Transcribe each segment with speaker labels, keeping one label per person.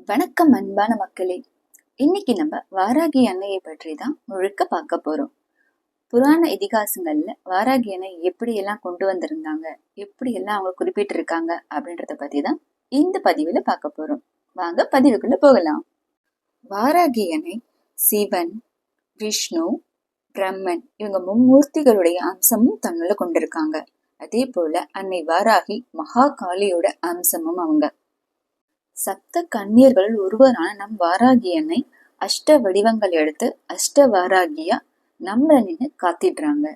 Speaker 1: வணக்கம் அன்பான மக்களே. இன்னைக்கு நம்ம வாராகி அன்னையை பற்றி தான் முழுக்க பார்க்க போறோம். புராண இதிகாசங்கள்ல வாராகி அன்னை எப்படி எல்லாம் கொண்டு வந்திருந்தாங்க எப்படி எல்லாம் அவங்க குறிப்பிட்டிருக்காங்க அப்படின்றத பத்தி தான் இந்த பதிவுல பார்க்க போறோம். வாங்க பதிவுக்குள்ள போகலாம். வாராகி அன்னை சிவன் விஷ்ணு பிரம்மன் இவங்க மும்மூர்த்திகளுடைய அம்சமும் தன்னுள்ள கொண்டிருக்காங்க. அதே போல அன்னை வாராகி மகா காளியோட அம்சமும் அவங்க. சப்த கண்ணீர்கள் ஒருவரான நம் வாராகி அஷ்ட வடிவங்கள் எடுத்து அஷ்ட வாராகியா நம்மளை நின்று காத்திடுறாங்க.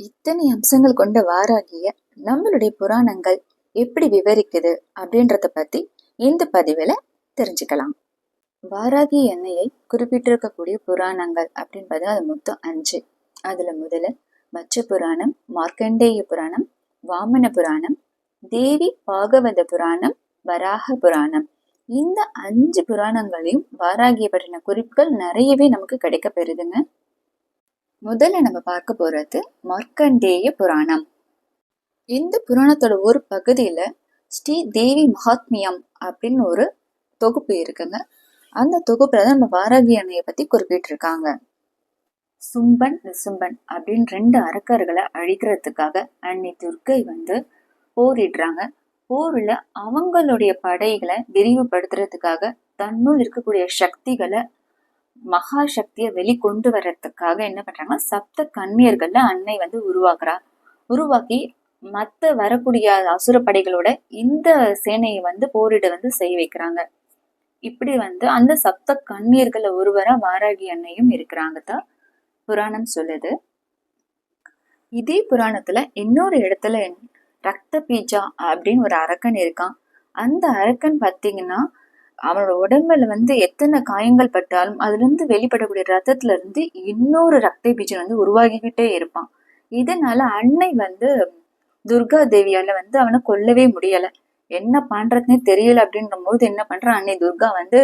Speaker 1: இத்தனை அம்சங்கள் கொண்ட வாராகிய நம்மளுடைய புராணங்கள் எப்படி விவரிக்குது அப்படின்றத பத்தி இந்த பதிவில் தெரிஞ்சுக்கலாம். வாராகி எண்ணெயை குறிப்பிட்டிருக்கக்கூடிய புராணங்கள் அப்படின்னு பார்த்தா அது மொத்தம் அஞ்சு. அதுல முதல்ல மச்ச புராணம் மார்க்கண்டேய புராணம் வாமன புராணம் தேவி பாகவத புராணம் வராக புராணம். இந்த அஞ்சு புராணங்களையும் வாராகிய பற்றின குறிப்புகள் நிறையவே நமக்கு கிடைக்க பெறுதுங்க. முதல்ல நம்ம பார்க்க போறது மர்க்கண்டேய புராணம். இந்த புராணத்தோட ஒரு பகுதியில ஸ்ரீ தேவி மகாத்மியம் அப்படின்னு ஒரு தொகுப்பு இருக்குங்க. அந்த தொகுப்புல தான் நம்ம வாராகி அன்னையை பத்தி குறிப்பிட்டிருக்காங்க. சும்பன் நிசும்பன் அப்படின்னு ரெண்டு அரக்கர்களை அழிக்கிறதுக்காக அன்னை துர்க்கை வந்து போரிடுறாங்க. போர்ல அவங்களுடைய படைகளை விரிவுபடுத்துறதுக்காக தன்னுள் இருக்கக்கூடிய சக்திகளை மகா சக்தியை வெளிக்கொண்டு வர்றதுக்காக என்ன பண்றாங்கன்னா சப்த கன்னியர்கள்ல அன்னை வந்து உருவாக்குறா. உருவாக்கி மத்த வரக்கூடிய அசுர படைகளோட இந்த சேனையை வந்து போரிட வந்து செய்ய வைக்கிறாங்க. இப்படி வந்து அந்த சப்த கண்ணியர்களை ஒருவரா வாராகி அன்னையும் இருக்கிறாங்க தான் புராணம் சொல்லுது. இதே புராணத்துல இன்னொரு இடத்துல ரத்த பீஜா அப்படின்னு ஒரு அரக்கன் இருக்கான். அந்த அரக்கன் பார்த்தீங்கன்னா அவனோட உடம்புல வந்து எத்தனை காயங்கள் பட்டாலும் அதுலேருந்து வெளிப்படக்கூடிய ரத்தத்துல இருந்து இன்னொரு ரத்த பீஜன் வந்து உருவாகிக்கிட்டே இருப்பான். இதனால அன்னை வந்து துர்கா தேவியால வந்து அவனை கொல்லவே முடியலை. என்ன பண்றதுன்னே தெரியல அப்படின்ற போது என்ன பண்ற? அன்னை துர்கா வந்து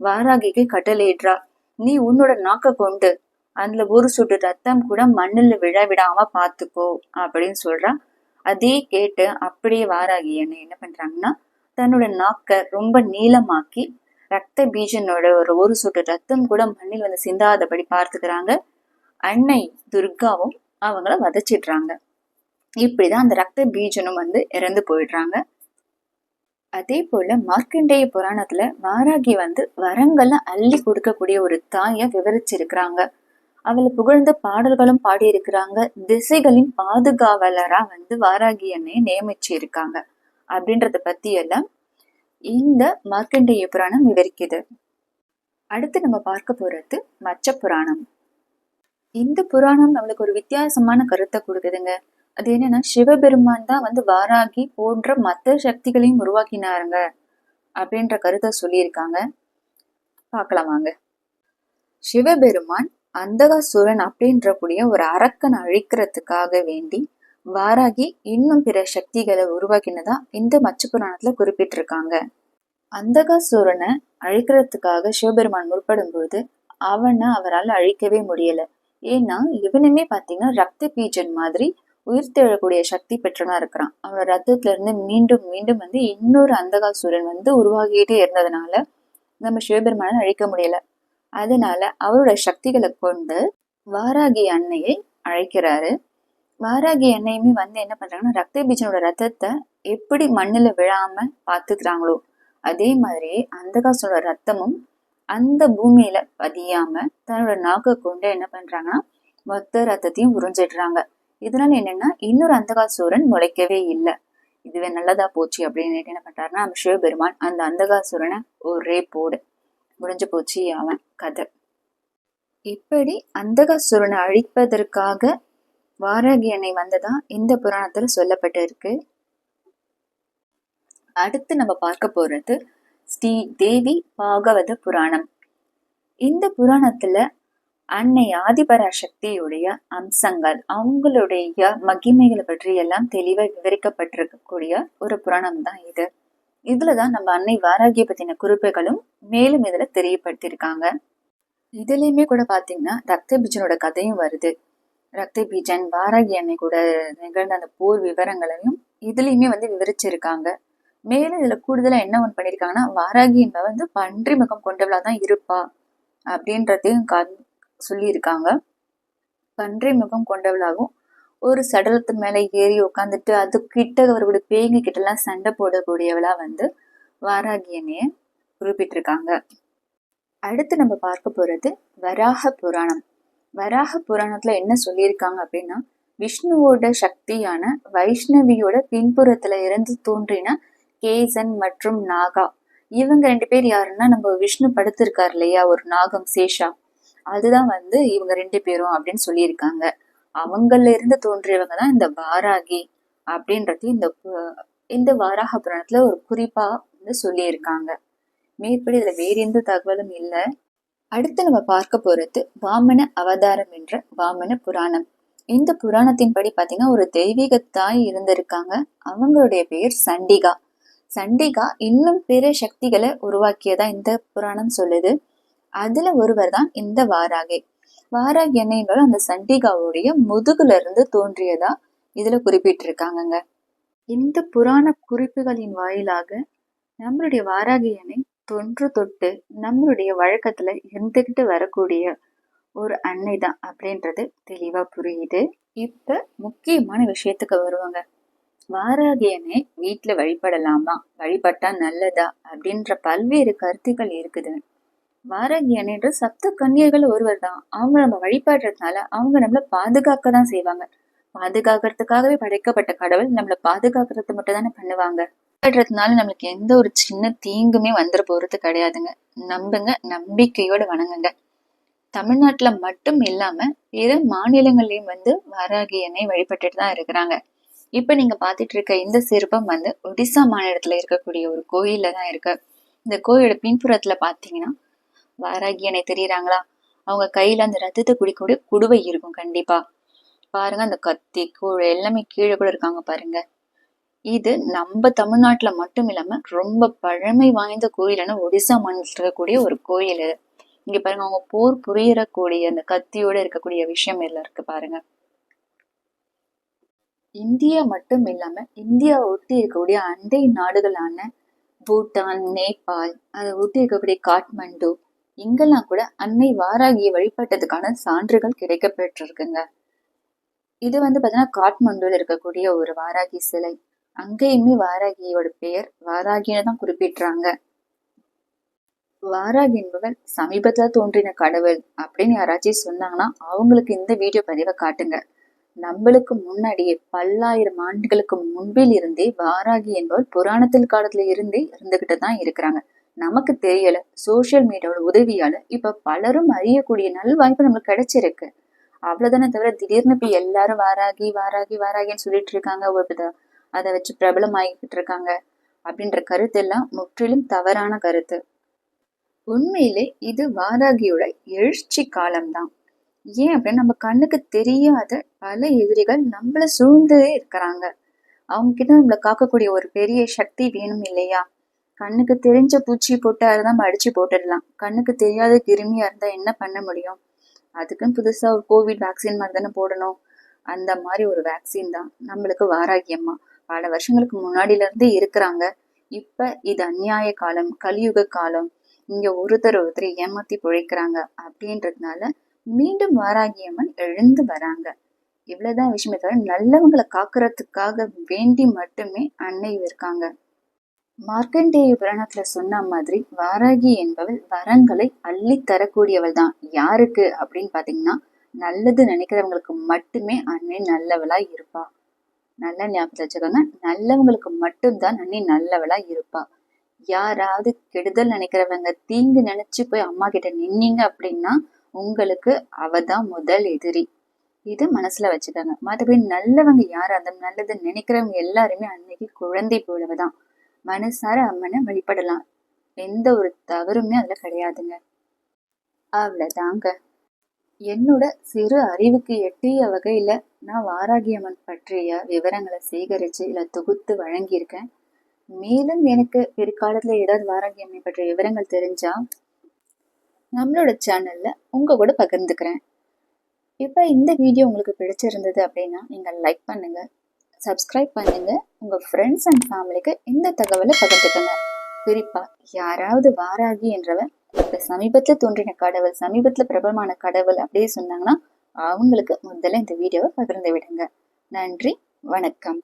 Speaker 1: வாராகிக்கு கட்டளையிடுறா. நீ உன்னோட நாக்க கொண்டு அதுல ஒரு சொட்டு ரத்தம் கூட மண்ணில் விழ விடாம பாத்துக்கோ அப்படின்னு சொல்றா. அதே கேட்டு அப்படியே வாராகி என்ன என்ன பண்றாங்கன்னா தன்னோட நாக்க ரொம்ப நீளமாக்கி ரத்த பீஜனோட ஒரு ஒரு சொட்டு ரத்தம் கூட மண்ணில் வந்து சிந்தாதபடி பார்த்துக்கிறாங்க. அன்னை துர்காவும் அவங்கள வதச்சிடுறாங்க. இப்படிதான் அந்த ரத்த பீஜனும் வந்து இறந்து போயிடுறாங்க. அதே போல மார்க்கண்டேய புராணத்துல வாராகி வந்து வரங்களை அள்ளி கொடுக்கக்கூடிய ஒரு தாயை விவரிச்சிருக்கிறாங்க. அவளை புகழ்ந்த பாடல்களும் பாடியிருக்கிறாங்க. திசைகளின் பாதுகாவலரா வந்து வாராகி அன்னையை நியமிச்சு இருக்காங்க அப்படின்றத பத்தி எல்லாம் இந்த மார்க்கண்டேய புராணம் விவரிக்குது. அடுத்து நம்ம பார்க்க போறது மச்ச புராணம். இந்த புராணம் நம்மளுக்கு ஒரு வித்தியாசமான கருத்தை கொடுக்குதுங்க. அது என்னன்னா சிவபெருமான் தான் வந்து வாராகி போன்ற மற்ற சக்திகளையும் உருவாக்கினாருங்க அப்படின்ற கருத்தை சொல்லியிருக்காங்க. பார்க்கலாம் வாங்க. சிவபெருமான் அந்தகாசுரன் அப்படின்ற கூடிய ஒரு அரக்கனை அழிக்கிறதுக்காக வேண்டி வாராகி இன்னும் பிற சக்திகளை உருவாக்கினதா இந்த மச்ச புராணத்துல குறிப்பிட்டிருக்காங்க. அந்தகாசுரனை அழிக்கிறதுக்காக சிவபெருமான் முற்படும் பொழுது அவனை அவரால் அழிக்கவே முடியல. ஏன்னா இவனுமே பாத்தீங்கன்னா ரத்த பீஜன் மாதிரி உயிர் தெழக்கூடிய சக்தி பெற்றனா இருக்கிறான். அவன் ரத்தத்துல இருந்து மீண்டும் மீண்டும் வந்து இன்னொரு அந்தகாசுரன் வந்து உருவாகிட்டே இருந்ததுனால நம்ம சிவபெருமானை அழிக்க முடியல. அதனால அவரோட சக்திகளை கொண்டு வாராகி அன்னையை அழைக்கிறாரு. வாராகி அன்னையுமே வந்து என்ன பண்றாங்கன்னா ரத்த பீஜனோட ரத்தத்தை எப்படி மண்ணில் விழாம பார்த்துக்கிறாங்களோ அதே மாதிரி அந்தகாசோட ரத்தமும் அந்த பூமியில பதியாம தன்னோட நாக்கை கொண்டு என்ன பண்றாங்கன்னா மொத்த ரத்தத்தையும் உறிஞ்சிடுறாங்க. இதனால என்னன்னா இன்னொரு அந்தகாசூரன் முளைக்கவே இல்லை. இதுவே நல்லதா போச்சு அப்படின்னு என்ன பண்றாருன்னா நம்ம சிவபெருமான் அந்த அந்தகாசூரனை ஒரே போடு. முடிஞ்சு போச்சு அவன் கதை. இப்படி அந்தகாசுரனை அழிப்பதற்காக வாராகி வந்ததா இந்த புராணத்துல சொல்லப்பட்டு இருக்கு அடுத்து நம்ம பார்க்க போறது ஸ்ரீ தேவி பாகவத புராணம். இந்த புராணத்துல அன்னை ஆதிபராசக்தியுடைய அம்சங்கள் அவங்களுடைய மகிமைகளை பற்றி எல்லாம் தெளிவாக விவரிக்கப்பட்டிருக்கக்கூடிய ஒரு புராணம் தான் இது. இதுலதான் நம்ம அன்னை வாராகிய பத்தின குறிப்புகளும் மேலும் இதுல தெரியப்படுத்தியிருக்காங்க. இதுலயுமே கூட பாத்தீங்கன்னா ரத்த பீஜனோட கதையும் வருது. ரத்த பீஜன் வாராகி அன்னை கூட நிகழ்ந்த அந்த போர் விவரங்களையும் இதுலயுமே வந்து விவரிச்சிருக்காங்க. மேலும் இதுல கூடுதலா என்ன ஒன்று பண்ணியிருக்காங்கன்னா வாராகி என்பவ வந்து பன்றி முகம் கொண்டவளா தான் இருப்பா அப்படின்றதையும் கா சொல்லியிருக்காங்க. பன்றி முகம் கொண்டவளாகவும் ஒரு சடலத்து மேலே ஏறி உட்காந்துட்டு அது கிட்ட அவருடைய பேய்ங்க கிட்ட எல்லாம் சண்டை போடக்கூடியவளா வந்து வாராகியனைய குறிப்பிட்டிருக்காங்க. அடுத்து நம்ம பார்க்க போறது வராக புராணம். வராக புராணத்துல என்ன சொல்லியிருக்காங்க அப்படின்னா விஷ்ணுவோட சக்தியான வைஷ்ணவியோட பின்புறத்துல இருந்து தோன்றின கேசன் மற்றும் நாகா. இவங்க ரெண்டு பேர் யாருன்னா நம்ம விஷ்ணு படுத்திருக்காரு இல்லையா ஒரு நாகம் சேஷா. அதுதான் வந்து இவங்க ரெண்டு பேரும் அப்படின்னு சொல்லியிருக்காங்க. அவங்கள இருந்து தோன்றியவங்க தான் இந்த வாராகி அப்படின்றது இந்த இந்த வாராக புராணத்துல ஒரு குறிப்பா வந்து சொல்லியிருக்காங்க. மேற்படி இதுல வேற எந்த தகவலும் இல்லை. அடுத்து நம்ம பார்க்க போறது வாமன அவதாரம் என்ற வாமன புராணம். இந்த புராணத்தின் படி பார்த்தீங்கன்னா ஒரு தெய்வீக தாய் இருந்திருக்காங்க. அவங்களுடைய பெயர் சண்டிகா. சண்டிகா இன்னும் பிற சக்திகளை உருவாக்கியதா இந்த புராணம் சொல்லுது. அதுல ஒருவர் தான் இந்த வாராகி. வாராகி என்ன அந்த சண்டிகாவுடைய முதுகுல இருந்து தோன்றியதா? இதுல குறிப்பிட்டிருக்காங்கங்க. இந்த புராண குறிப்புகளின் வாயிலாக நம்மளுடைய வாராகி எண்ணெய் தொன்று தொட்டு நம்மளுடைய வழக்கத்துல இருந்துகிட்டு வரக்கூடிய ஒரு அன்னை தான் அப்படின்றது தெளிவா புரியுது. இப்ப முக்கியமான விஷயத்துக்கு வருவாங்க. வாராகியனை வீட்டுல வழிபடலாமா? வழிபட்டா நல்லதா? அப்படின்ற பல்வேறு கருத்துக்கள் இருக்குது வாராகியனைன்ற சப்த கன்னியர்கள் ஒருவர் தான். அவங்க நம்ம வழிபாடுறதுனால அவங்க நம்மள பாதுகாக்க தான் செய்வாங்க. பாதுகாக்கிறதுக்காகவே படைக்கப்பட்ட கடவுள் நம்மளை பாதுகாக்கிறது மட்டும் தானே பண்ணுவாங்க. வழிபடுறதுனால நம்மளுக்கு எந்த ஒரு சின்ன தீங்குமே வந்துட போறது கிடையாதுங்க. நம்புங்க நம்பிக்கையோட வணங்குங்க. தமிழ்நாட்டுல மட்டும் இல்லாம பிற மாநிலங்கள்லயும் வந்து வாராகி எண்ணெய் வழிபட்டுட்டு தான் இருக்கிறாங்க. இப்ப நீங்க பாத்துட்டு இருக்க இந்த சிற்பம் வந்து ஒடிசா மாநிலத்துல இருக்கக்கூடிய ஒரு கோயில்ல தான் இருக்கு. இந்த கோயிலோட பின்புறத்துல பாத்தீங்கன்னா வாராகி அணை தெரியுறாங்களா? அவங்க கையில அந்த ரத்தத்தை குடிக்கூடிய குடுவை இருக்கும் கண்டிப்பா. பாருங்க அந்த கத்தி கூழ் எல்லாமே கீழே கூட இருக்காங்க பாருங்க. இது நம்ம தமிழ்நாட்டுல மட்டும் இல்லாம ரொம்ப பழமை வாய்ந்த கோயில்னு ஒடிசா மாநிலத்தில் இருக்கக்கூடிய ஒரு கோயில் இங்க பாருங்க அவங்க போர் புரியறக்கூடிய அந்த கத்தியோட இருக்கக்கூடிய விஷயம் எல்லாம் இருக்கு பாருங்க. இந்தியா மட்டும் இல்லாம இந்தியா ஒட்டி இருக்கக்கூடிய அண்டை நாடுகளான பூட்டான் நேபாள் அதை ஒட்டி இருக்கக்கூடிய காட்மண்டு இங்கெல்லாம் கூட அன்னை வாராகியை வழிபட்டதுக்கான சான்றுகள் கிடைக்கப்பெற்றிருக்குங்க. இது வந்து பார்த்தீங்கன்னா காட்மண்டுல இருக்கக்கூடிய ஒரு வாராகி சிலை. அங்கேயுமே வாராகியோட பெயர் வாராகின்னு தான் குறிப்பிடுறாங்க. வாராகி என்பவர் சமீபத்தில் தோன்றின கடவுள் அப்படின்னு யாராச்சும் சொன்னாங்கன்னா அவங்களுக்கு இந்த வீடியோ பதிவை காட்டுங்க. நம்மளுக்கு முன்னாடியே பல்லாயிரம் ஆண்டுகளுக்கு முன்பில் இருந்தே வாராகி என்பவர் புராணத்தில் காலத்துல இருந்தே இருந்துகிட்டு தான் இருக்கிறாங்க. நமக்கு தெரியல. சோசியல் மீடியாவோட உதவியால இப்ப பலரும் அறியக்கூடிய நல்வாய்ப்பு நம்மளுக்கு கிடைச்சிருக்கு. அவ்வளவுதானே தவிர திடீர்னு இப்ப எல்லாரும் வாராகி வாராகி வாராகின்னு சொல்லிட்டு இருக்காங்க. அதை வச்சு பிரபலம் ஆகிக்கிட்டு இருக்காங்க. அப்படின்ற கருத்து எல்லாம் முற்றிலும் தவறான கருத்து. உண்மையிலே இது வாராகியோட எழுச்சி காலம்தான். ஏன் அப்படின்னு நம்ம கண்ணுக்கு தெரியாத பல எதிரிகள் நம்மள சூழ்ந்தே இருக்கிறாங்க. அவங்க கிட்ட நம்மளை காக்கக்கூடிய ஒரு பெரிய சக்தி வேணும் இல்லையா? கண்ணுக்கு தெரிஞ்ச பூச்சி போட்டு அதை நம்ம அடிச்சு போட்டுடலாம். கண்ணுக்கு தெரியாத கிருமியா இருந்தா என்ன பண்ண முடியும்? அதுக்குன்னு புதுசா ஒரு கோவிட் வேக்சின் மாதிரி தானே போடணும். அந்த மாதிரி ஒரு வேக்சின் தான் நம்மளுக்கு வாராகியம்மா பல வருஷங்களுக்கு முன்னாடில இருந்து இருக்கிறாங்க. இப்ப இது அந்நியாய காலம் கலியுக காலம். இங்க ஒருத்தர் ஒருத்தர் ஏமாத்தி பிழைக்கிறாங்க அப்படின்றதுனால மீண்டும் வாராகியம்மன் எழுந்து வராங்க. இவ்வளவுதான் விஷயமே தவிர நல்லவங்களை காக்குறதுக்காக வேண்டி மட்டுமே அன்னை இருக்காங்க. மார்க்கண்டேய புராணத்துல சொன்ன மாதிரி வாராகி என்பவள் வரங்களை அள்ளி தரக்கூடியவள் தான் யாருக்கு? அப்படின்னு பாத்தீங்கன்னா நல்லது நினைக்கிறவங்களுக்கு மட்டுமே அன்னை நல்லவளா இருப்பா. நல்ல ஞாபகத்தை வச்சுக்கோங்க நல்லவங்களுக்கு மட்டும்தான் அன்னை நல்லவளா இருப்பா. யாராவது கெடுதல் நினைக்கிறவங்க தீங்கு நினைச்சு போய் அம்மா கிட்ட நின்னீங்க அப்படின்னா உங்களுக்கு அவ தான் முதல் எதிரி. இது மனசுல வச்சுக்கோங்க. மற்றபடி நல்லவங்க யாராவது அந்த நல்லது நினைக்கிறவங்க எல்லாருமே அன்னைக்கு குழந்தை போலவதான். மனசார அம்மனை வழிபடலாம். எந்த ஒரு தவறுமே அதுல கிடையாதுங்க. அவ்வளவுதாங்க. என்னோட சிறு அறிவுக்கு எட்டிய வகையில நான் வாராகி அம்மன் பற்றிய விவரங்களை சேகரிச்சு இல்ல தொகுத்து வழங்கியிருக்கேன். மேலும் எனக்கு பிற்காலத்துல ஏதாவது வாராகியம்மை பற்றிய விவரங்கள் தெரிஞ்சா நம்மளோட சேனல்ல உங்க கூட பகிர்ந்துக்கிறேன். இப்போ இந்த வீடியோ உங்களுக்கு பிடிச்சிருந்தது அப்படின்னா நீங்கள் லைக் பண்ணுங்கள் சப்ஸ்கிரைப் பண்ணுங்க. உங்க ஃப்ரெண்ட்ஸ் அண்ட் ஃபேமிலிக்கு இந்த தகவலை பகிர்ந்துக்கோங்க. குறிப்பா யாராவது வாராகி என்றவர் இப்ப சமீபத்துல தோன்றின கடவுள் சமீபத்துல பிரபலமான கடவுள் அப்படியே சொன்னாங்கன்னா அவங்களுக்கு முதல்ல இந்த வீடியோவை பகிர்ந்து விடுங்க. நன்றி வணக்கம்.